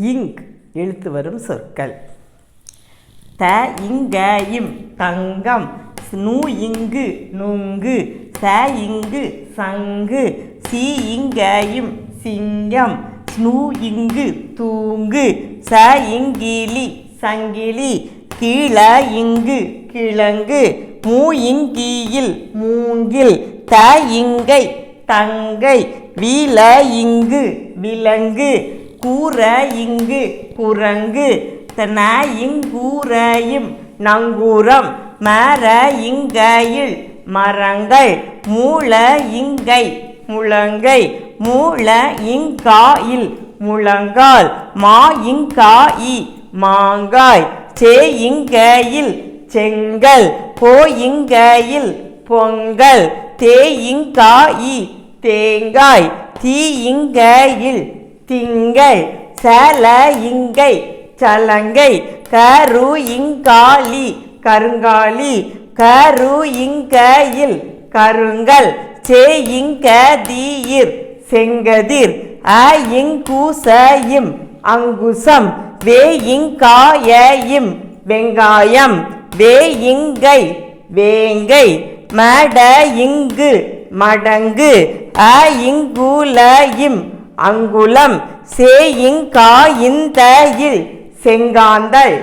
இங் எழுத்து வரும் சொற்கள். த இங்க இம் தங்கம். நூ இங்கு நுங்கு. ச இங்கு சங்கு. சி இங்க இம் சிங்கம். ஸ்னூ இங்கு தூங்கு. ச இங்கிலி சங்கிலி. கீழ இங்கு கிழங்கு. மூ இங்கீயில் மூங்கில். த இங்கை தங்கை. வீல இங்கு விலங்கு. கூற இங்கு குரங்கு. தன இங்கூரையும் நங்கூரம். மர இங்கையில் மரங்கள். மூல இங்கை முழங்கை. மூல இங்காயில் முழங்கால். மா இங்காயி மாங்காய். சே இங்கையில் செங்கல். போ இங்கையில் பொங்கல். தே இங்காயி தேங்காய். தீ இங்கையில் திங்கள் சல இங்கை சலங்கை கரு இங்காளி கருங்காலி கரு இங்கையில் கருங்கல் சே இங்கதீர் செங்கதிர் அ இங்கூசையும் அங்குசம் வே இங்காயையும் வெங்காயம் வே இங்கை வேங்கை மட இங்கு மடங்கு அ இங்குலையும் அங்குலம் சே இல் செங்காந்தல்.